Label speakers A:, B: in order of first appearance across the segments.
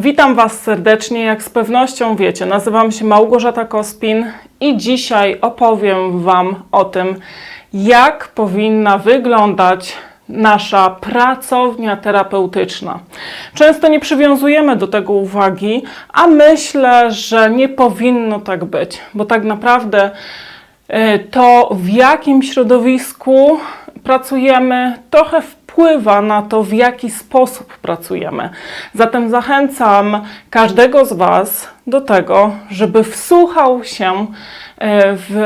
A: Witam Was serdecznie. Jak z pewnością wiecie, nazywam się Małgorzata Kospin i dzisiaj opowiem Wam o tym, jak powinna wyglądać nasza pracownia terapeutyczna. Często nie przywiązujemy do tego uwagi, a myślę, że nie powinno tak być, bo tak naprawdę e, to w jakim środowisku pracujemy trochę wpływa na to, w jaki sposób pracujemy. Zatem zachęcam każdego z Was do tego, żeby wsłuchał się e, w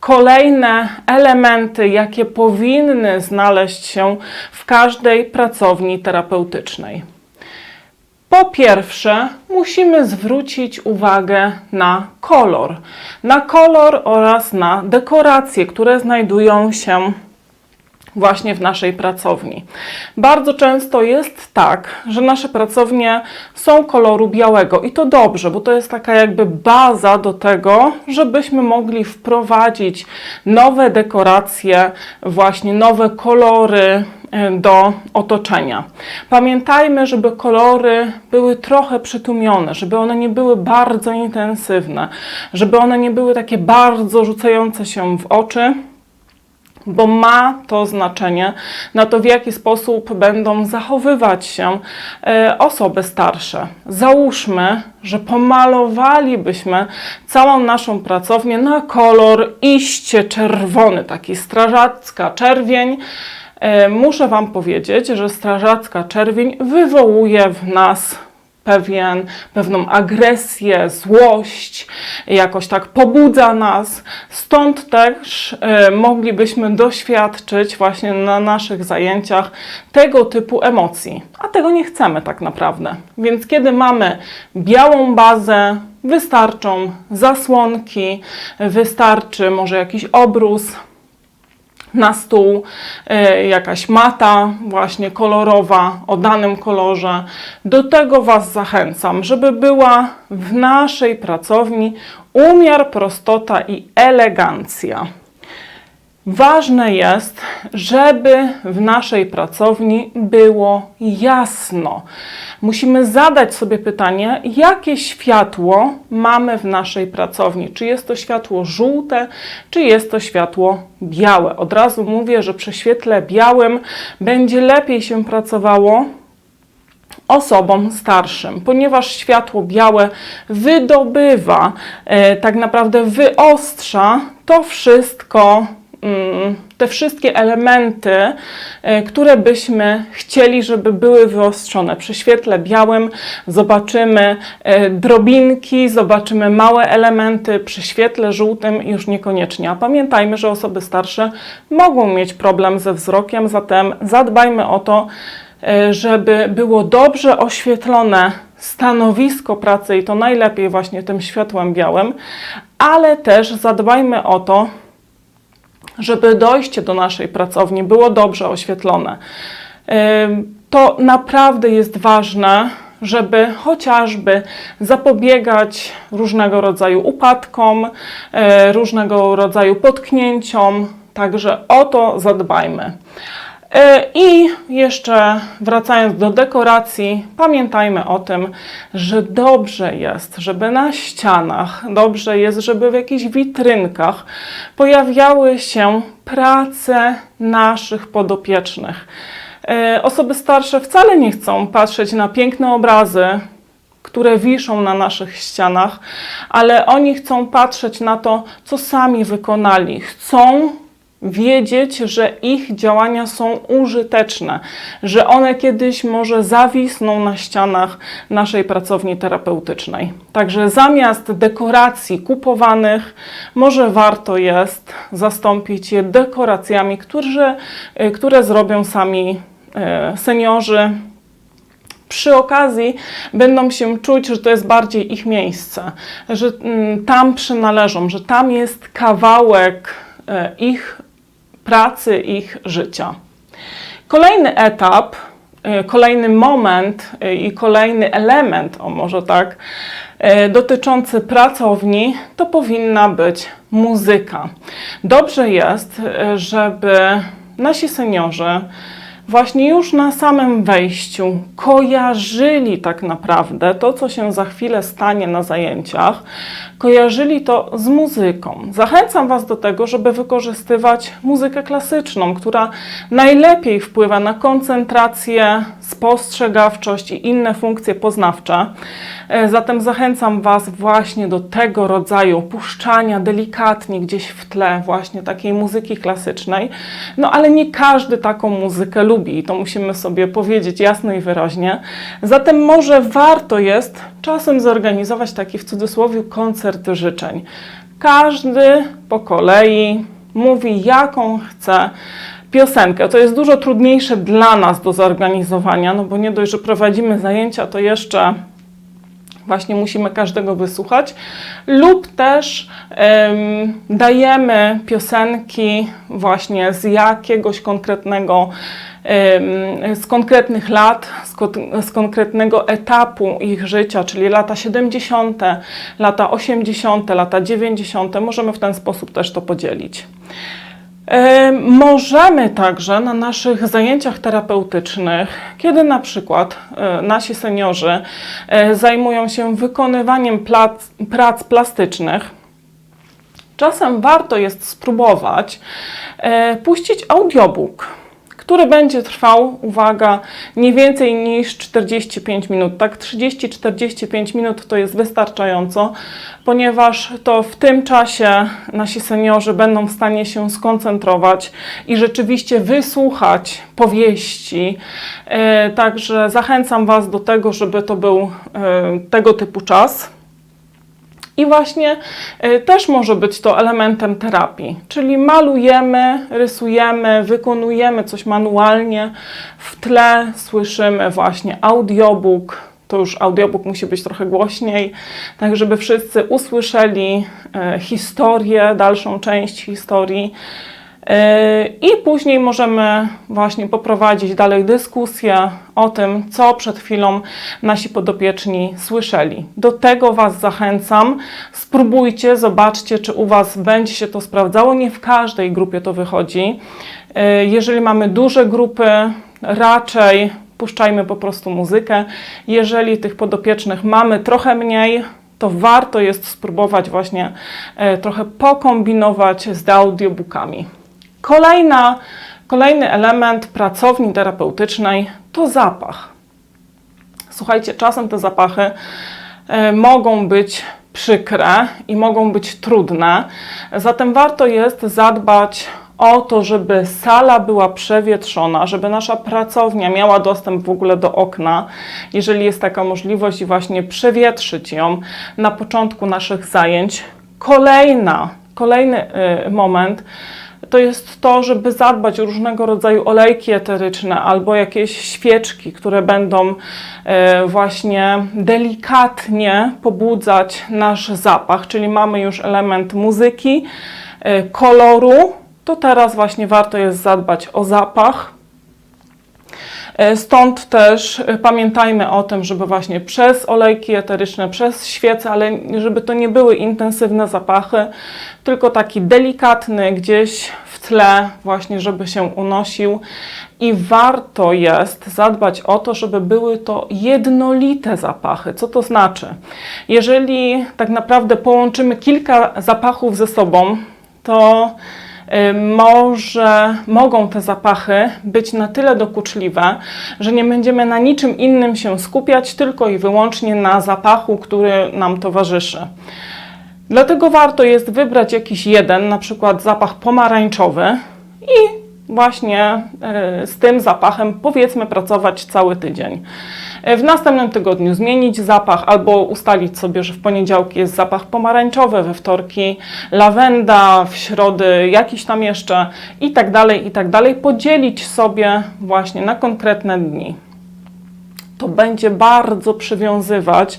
A: kolejne elementy, jakie powinny znaleźć się w każdej pracowni terapeutycznej. Po pierwsze, musimy zwrócić uwagę na kolor. Na kolor oraz na dekoracje, które znajdują się właśnie w naszej pracowni. Bardzo często jest tak, że nasze pracownie są koloru białego i to dobrze, bo to jest taka jakby baza do tego, żebyśmy mogli wprowadzić nowe dekoracje, właśnie nowe kolory e, do otoczenia. Pamiętajmy, żeby kolory były trochę przytłumione, żeby one nie były bardzo intensywne, żeby one nie były takie bardzo rzucające się w oczy bo ma to znaczenie na to, w jaki sposób będą zachowywać się e, osoby starsze. Załóżmy, że pomalowalibyśmy całą naszą pracownię na kolor iście czerwony, taki strażacka czerwień. E, Muszę Wam powiedzieć, że strażacka czerwień wywołuje w nas pewien, pewną agresję, złość, jakoś tak pobudza nas. Stąd też e, moglibyśmy doświadczyć właśnie na naszych zajęciach tego typu emocji. A tego nie chcemy tak naprawdę. Więc kiedy mamy białą bazę, wystarczą zasłonki, wystarczy może jakiś obrus na stół e, jakaś mata właśnie kolorowa o danym kolorze. Do tego Was zachęcam, żeby była w naszej pracowni umiar, prostota i elegancja. Ważne jest, żeby w naszej pracowni było jasno. Musimy zadać sobie pytanie, jakie światło mamy w naszej pracowni. Czy jest to światło żółte, czy jest to światło białe. Od razu mówię, że przy świetle białym będzie lepiej się pracowało osobom starszym, ponieważ światło białe wydobywa, e, tak naprawdę wyostrza to wszystko, te wszystkie elementy, e, które byśmy chcieli, żeby były wyostrzone. Przy świetle białym zobaczymy e, drobinki, zobaczymy małe elementy, przy świetle żółtym już niekoniecznie. A pamiętajmy, że osoby starsze mogą mieć problem ze wzrokiem, zatem zadbajmy o to, e, żeby było dobrze oświetlone stanowisko pracy i to najlepiej właśnie tym światłem białym, ale też zadbajmy o to, żeby dojście do naszej pracowni było dobrze oświetlone. To naprawdę jest ważne, żeby chociażby zapobiegać różnego rodzaju upadkom, e, różnego rodzaju potknięciom, także o to zadbajmy. E, I jeszcze wracając do dekoracji, pamiętajmy o tym, że dobrze jest, żeby na ścianach, dobrze jest, żeby w jakichś witrynkach pojawiały się prace naszych podopiecznych. E, Osoby starsze wcale nie chcą patrzeć na piękne obrazy, które wiszą na naszych ścianach, ale oni chcą patrzeć na to, co sami wykonali. Chcą wiedzieć, że ich działania są użyteczne, że one kiedyś może zawisną na ścianach naszej pracowni terapeutycznej. Także zamiast dekoracji kupowanych, może warto jest zastąpić je dekoracjami, które, które zrobią sami e, seniorzy, przy okazji będą się czuć, że to jest bardziej ich miejsce, że mm, tam przynależą, że tam jest kawałek e, ich pracy, ich życia. Kolejny etap, e, kolejny moment e, i kolejny element, o może tak, e, dotyczący pracowni, to powinna być muzyka. Dobrze jest, żeby nasi seniorzy właśnie już na samym wejściu kojarzyli tak naprawdę to, co się za chwilę stanie na zajęciach, kojarzyli to z muzyką. Zachęcam Was do tego, żeby wykorzystywać muzykę klasyczną, która najlepiej wpływa na koncentrację, spostrzegawczość i inne funkcje poznawcze. E, Zatem zachęcam Was właśnie do tego rodzaju puszczania delikatnie gdzieś w tle właśnie takiej muzyki klasycznej. No ale nie każdy taką muzykę lubi i to musimy sobie powiedzieć jasno i wyraźnie. Zatem może warto jest czasem zorganizować taki w cudzysłowie koncert życzeń. Każdy po kolei mówi jaką chce piosenkę. To jest dużo trudniejsze dla nas do zorganizowania, no bo nie dość, że prowadzimy zajęcia, to jeszcze właśnie musimy każdego wysłuchać, lub też em, dajemy piosenki właśnie z jakiegoś konkretnego, z konkretnych lat, z, z konkretnego etapu ich życia, czyli lata 70., lata 80., lata 90. Możemy w ten sposób też to podzielić. E, Możemy także na naszych zajęciach terapeutycznych, kiedy na przykład e, nasi seniorzy e, zajmują się wykonywaniem plac, prac plastycznych, czasem warto jest spróbować puścić audiobook, który będzie trwał, uwaga, nie więcej niż 45 minut. Tak, 30-45 minut to jest wystarczająco, ponieważ to w tym czasie nasi seniorzy będą w stanie się skoncentrować i rzeczywiście wysłuchać powieści. E, Także zachęcam Was do tego, żeby to był e, tego typu czas. I właśnie y, też może być to elementem terapii, czyli malujemy, rysujemy, wykonujemy coś manualnie, w tle słyszymy właśnie audiobook. To już audiobook musi być trochę głośniej, tak żeby wszyscy usłyszeli y, historię, dalszą część historii. Yy, I później możemy właśnie poprowadzić dalej dyskusję o tym, co przed chwilą nasi podopieczni słyszeli. Do tego Was zachęcam. Spróbujcie, zobaczcie, czy u Was będzie się to sprawdzało. Nie w każdej grupie to wychodzi. Yy, Jeżeli mamy duże grupy, raczej puszczajmy po prostu muzykę. Jeżeli tych podopiecznych mamy trochę mniej, to warto jest spróbować właśnie e, trochę pokombinować z audiobookami. Kolejna, kolejny element pracowni terapeutycznej to zapach. Słuchajcie, czasem te zapachy e, mogą być przykre i mogą być trudne, zatem warto jest zadbać o to, żeby sala była przewietrzona, żeby nasza pracownia miała dostęp w ogóle do okna, jeżeli jest taka możliwość, i właśnie przewietrzyć ją na początku naszych zajęć. Kolejna, kolejny y, moment to jest to, żeby zadbać o różnego rodzaju olejki eteryczne albo jakieś świeczki, które będą e, właśnie delikatnie pobudzać nasz zapach, czyli mamy już element muzyki, e, koloru, to teraz właśnie warto jest zadbać o zapach. E, Stąd też e, pamiętajmy o tym, żeby właśnie przez olejki eteryczne, przez świece, ale żeby to nie były intensywne zapachy, tylko taki delikatny gdzieś w tle, właśnie żeby się unosił. I warto jest zadbać o to, żeby były to jednolite zapachy. Co to znaczy? Jeżeli tak naprawdę połączymy kilka zapachów ze sobą, to może mogą te zapachy być na tyle dokuczliwe, że nie będziemy na niczym innym się skupiać, tylko i wyłącznie na zapachu, który nam towarzyszy. Dlatego warto jest wybrać jakiś jeden, na przykład zapach pomarańczowy i właśnie y, z tym zapachem powiedzmy pracować cały tydzień. Y, W następnym tygodniu zmienić zapach albo ustalić sobie, że w poniedziałki jest zapach pomarańczowy, we wtorki lawenda, w środy jakiś tam jeszcze i tak dalej, i tak dalej. Podzielić sobie właśnie na konkretne dni. To będzie bardzo przywiązywać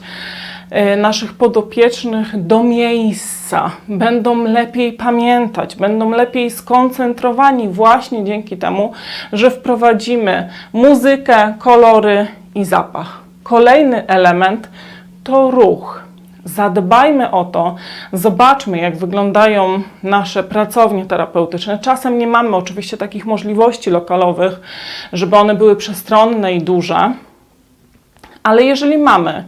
A: e, naszych podopiecznych do miejsca. Będą lepiej pamiętać, będą lepiej skoncentrowani właśnie dzięki temu, że wprowadzimy muzykę, kolory i zapach. Kolejny element to ruch. Zadbajmy o to, zobaczmy, jak wyglądają nasze pracownie terapeutyczne. Czasem nie mamy oczywiście takich możliwości lokalowych, żeby one były przestronne i duże, ale jeżeli mamy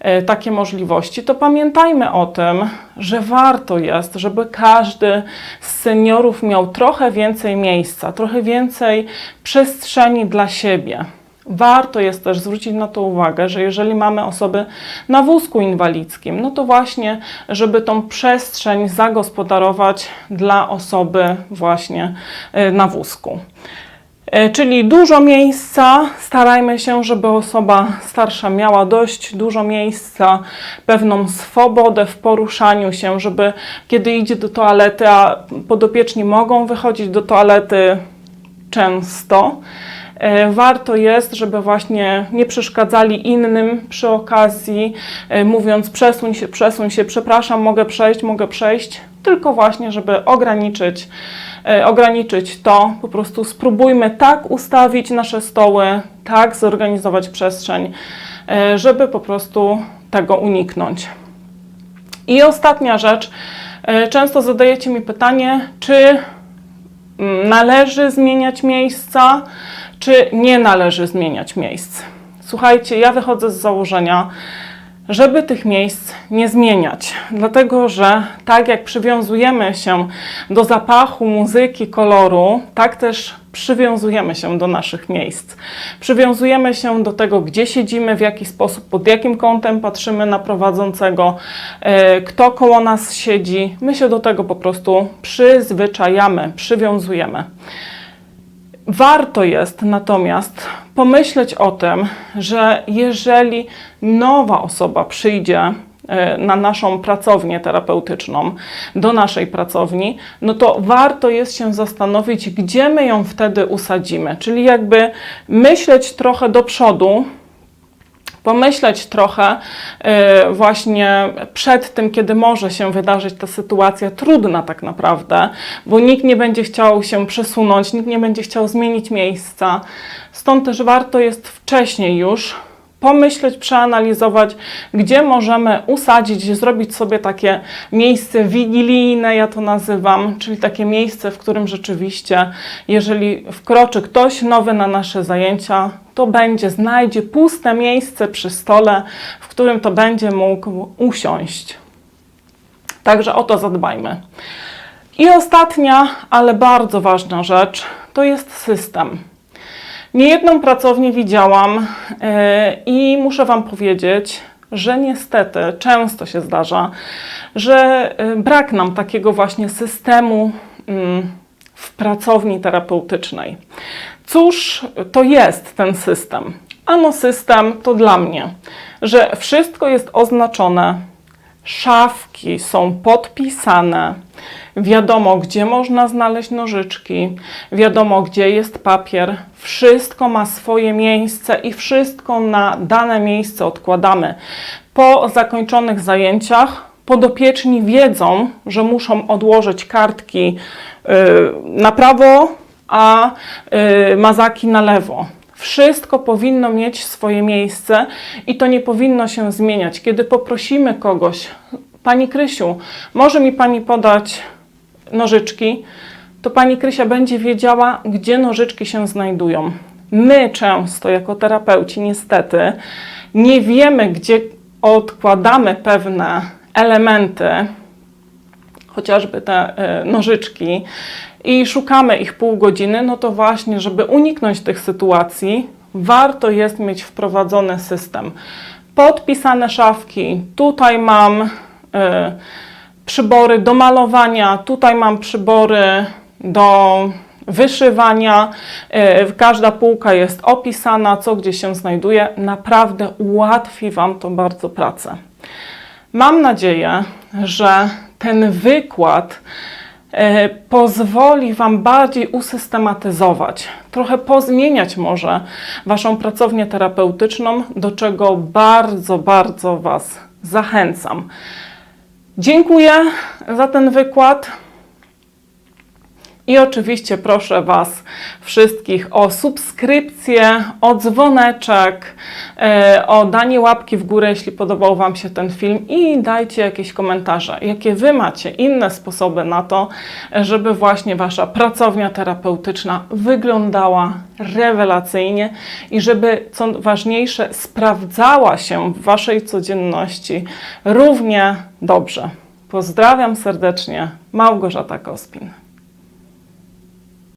A: e, takie możliwości, to pamiętajmy o tym, że warto jest, żeby każdy z seniorów miał trochę więcej miejsca, trochę więcej przestrzeni dla siebie. Warto jest też zwrócić na to uwagę, że jeżeli mamy osoby na wózku inwalidzkim, no to właśnie, żeby tą przestrzeń zagospodarować dla osoby właśnie e, na wózku. E, Czyli dużo miejsca, starajmy się, żeby osoba starsza miała dość dużo miejsca, pewną swobodę w poruszaniu się, żeby kiedy idzie do toalety, a podopieczni mogą wychodzić do toalety często, warto jest, żeby właśnie nie przeszkadzali innym przy okazji, e, mówiąc przesuń się, przesuń się, przepraszam, mogę przejść, mogę przejść, tylko właśnie, żeby ograniczyć e, ograniczyć to, po prostu spróbujmy tak ustawić nasze stoły, tak zorganizować przestrzeń, e, żeby po prostu tego uniknąć. I ostatnia rzecz. E, Często zadajecie mi pytanie, czy mm, należy zmieniać miejsca, czy nie należy zmieniać miejsc. Słuchajcie, ja wychodzę z założenia, żeby tych miejsc nie zmieniać, dlatego że tak jak przywiązujemy się do zapachu, muzyki, koloru, tak też przywiązujemy się do naszych miejsc. Przywiązujemy się do tego, gdzie siedzimy, w jaki sposób, pod jakim kątem patrzymy na prowadzącego, e, kto koło nas siedzi. My się do tego po prostu przyzwyczajamy, przywiązujemy. Warto jest natomiast pomyśleć o tym, że jeżeli nowa osoba przyjdzie e, na naszą pracownię terapeutyczną, do naszej pracowni, no to warto jest się zastanowić, gdzie my ją wtedy usadzimy. Czyli jakby myśleć trochę do przodu, pomyśleć trochę e, właśnie przed tym, kiedy może się wydarzyć ta sytuacja trudna tak naprawdę, bo nikt nie będzie chciał się przesunąć, nikt nie będzie chciał zmienić miejsca. Stąd też warto jest wcześniej już pomyśleć, przeanalizować, gdzie możemy usadzić, zrobić sobie takie miejsce wigilijne, ja to nazywam, czyli takie miejsce, w którym rzeczywiście, jeżeli wkroczy ktoś nowy na nasze zajęcia, to będzie, znajdzie puste miejsce przy stole, w którym to będzie mógł usiąść. Także o to zadbajmy. I ostatnia, ale bardzo ważna rzecz, to jest system. Niejedną pracownię widziałam e, i muszę Wam powiedzieć, że niestety często się zdarza, że e, brak nam takiego właśnie systemu mm, w pracowni terapeutycznej. Cóż to jest ten system? Ano system to dla mnie, że wszystko jest oznaczone, szafki są podpisane, wiadomo gdzie można znaleźć nożyczki, wiadomo gdzie jest papier, wszystko ma swoje miejsce i wszystko na dane miejsce odkładamy. Po zakończonych zajęciach podopieczni wiedzą, że muszą odłożyć kartki y, na prawo, a y, mazaki na lewo. Wszystko powinno mieć swoje miejsce i to nie powinno się zmieniać. Kiedy poprosimy kogoś, Pani Krysiu, może mi Pani podać nożyczki, to Pani Krysia będzie wiedziała, gdzie nożyczki się znajdują. My często, jako terapeuci, niestety, nie wiemy, gdzie odkładamy pewne elementy, chociażby te e, nożyczki, i szukamy ich pół godziny, no to właśnie, żeby uniknąć tych sytuacji, warto jest mieć wprowadzony system. Podpisane szafki, tutaj mam y, przybory do malowania, tutaj mam przybory do wyszywania. Y, każda półka jest opisana, co gdzie się znajduje. Naprawdę ułatwi Wam to bardzo pracę. Mam nadzieję, że ten wykład e, pozwoli Wam bardziej usystematyzować, trochę pozmieniać może Waszą pracownię terapeutyczną, do czego bardzo, bardzo Was zachęcam. Dziękuję za ten wykład. I oczywiście proszę Was wszystkich o subskrypcję, o dzwoneczek, e, o danie łapki w górę, jeśli podobał Wam się ten film i dajcie jakieś komentarze, jakie Wy macie inne sposoby na to, żeby właśnie Wasza pracownia terapeutyczna wyglądała rewelacyjnie i żeby, co ważniejsze, sprawdzała się w Waszej codzienności równie dobrze. Pozdrawiam serdecznie, Małgorzata Kospin.